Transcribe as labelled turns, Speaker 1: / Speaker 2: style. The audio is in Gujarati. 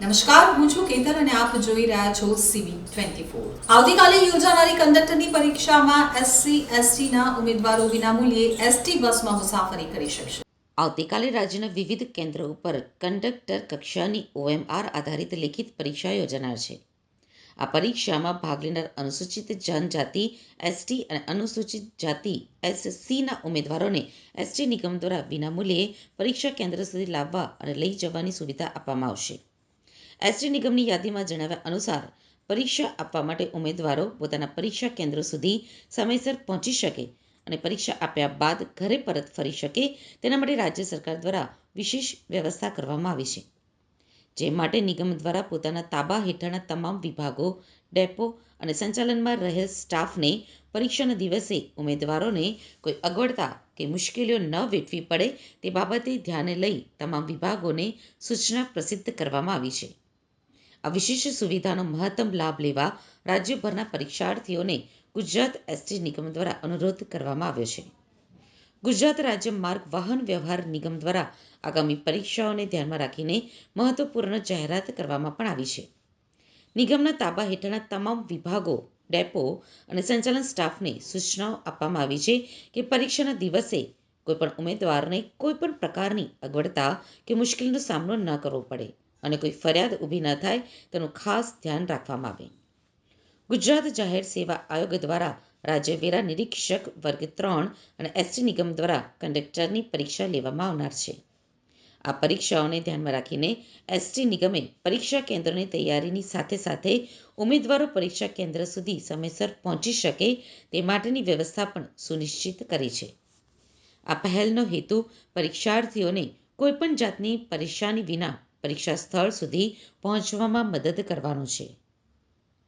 Speaker 1: નમસ્કાર, હું છું કેતન અને આપ જોઈ રહ્યા છો સીવી ટ્વેન્ટી ફોર આવતીકાલે યોજાનારી કંડક્ટરની પરીક્ષામાં એસસી એસટીના ઉમેદવારો વિનામૂલ્યે એસટી બસમાં મુસાફરી કરી શકશે.
Speaker 2: આવતીકાલે રાજ્યના વિવિધ કેન્દ્રો ઉપર કંડક્ટર કક્ષાની ઓએમઆર આધારિત લેખિત પરીક્ષા યોજાનાર છે. આ પરીક્ષામાં ભાગ લેનાર અનુસૂચિત જનજાતિ એસટી અને અનુસૂચિત જાતિ એસસીના ઉમેદવારોને એસટી નિગમ દ્વારા વિનામૂલ્યે પરીક્ષા કેન્દ્ર સુધી લાવવા અને લઈ જવાની સુવિધા આપવામાં આવશે. એસટી નિગમની યાદીમાં જણાવ્યા અનુસાર, પરીક્ષા આપવા માટે ઉમેદવારો પોતાના પરીક્ષા કેન્દ્રો સુધી સમયસર પહોંચી શકે અને પરીક્ષા આપ્યા બાદ ઘરે પરત ફરી શકે તેના માટે રાજ્ય સરકાર દ્વારા વિશેષ વ્યવસ્થા કરવામાં આવી છે. જે માટે નિગમ દ્વારા પોતાના તાબા હેઠળના તમામ વિભાગો, ડેપો અને સંચાલનમાં રહેલ સ્ટાફને પરીક્ષાના દિવસે ઉમેદવારોને કોઈ અગવડતા કે મુશ્કેલીઓ ન વેઠવી પડે તે બાબતે ધ્યાને લઈ તમામ વિભાગોને સૂચના પ્રસિદ્ધ કરવામાં આવી છે. આ વિશેષ સુવિધાનો મહત્તમ લાભ લેવા રાજ્યભરના પરીક્ષાર્થીઓને ગુજરાત એસટી નિગમ દ્વારા અનુરોધ કરવામાં આવ્યો છે. ગુજરાત રાજ્ય માર્ગ વાહન વ્યવહાર નિગમ દ્વારા આગામી પરીક્ષાઓને ધ્યાનમાં રાખીને મહત્વપૂર્ણ જાહેરાત કરવામાં પણ આવી છે. નિગમના તાબા હેઠળના તમામ વિભાગો, ડેપો અને સંચાલન સ્ટાફને સૂચનાઓ આપવામાં આવી છે કે પરીક્ષાના દિવસે કોઈપણ ઉમેદવારને કોઈપણ પ્રકારની અગવડતા કે મુશ્કેલીનો સામનો ન કરવો પડે. અને કોઈ ફરિયાદ ઊભી ન થાય તેનું ખાસ ધ્યાન રાખવામાં આવે. ગુજરાત જાહેર સેવા આયોગ દ્વારા રાજ્ય વેરા નિરીક્ષક વર્ગ ત્રણ અને એસટી નિગમ દ્વારા કંડક્ટરની પરીક્ષા લેવામાં આવનાર છે. આ પરીક્ષાઓને ધ્યાનમાં રાખીને એસટી નિગમે પરીક્ષા કેન્દ્રની તૈયારીની સાથે સાથે ઉમેદવારો પરીક્ષા કેન્દ્ર સુધી સમયસર પહોંચી શકે તે માટેની વ્યવસ્થા પણ સુનિશ્ચિત કરી છે. આ પહેલનો હેતુ પરીક્ષાર્થીઓને કોઈપણ જાતની પરેશાની વિના પરીક્ષા સ્થળ સુધી પહોંચવામાં મદદ કરવાનું છે.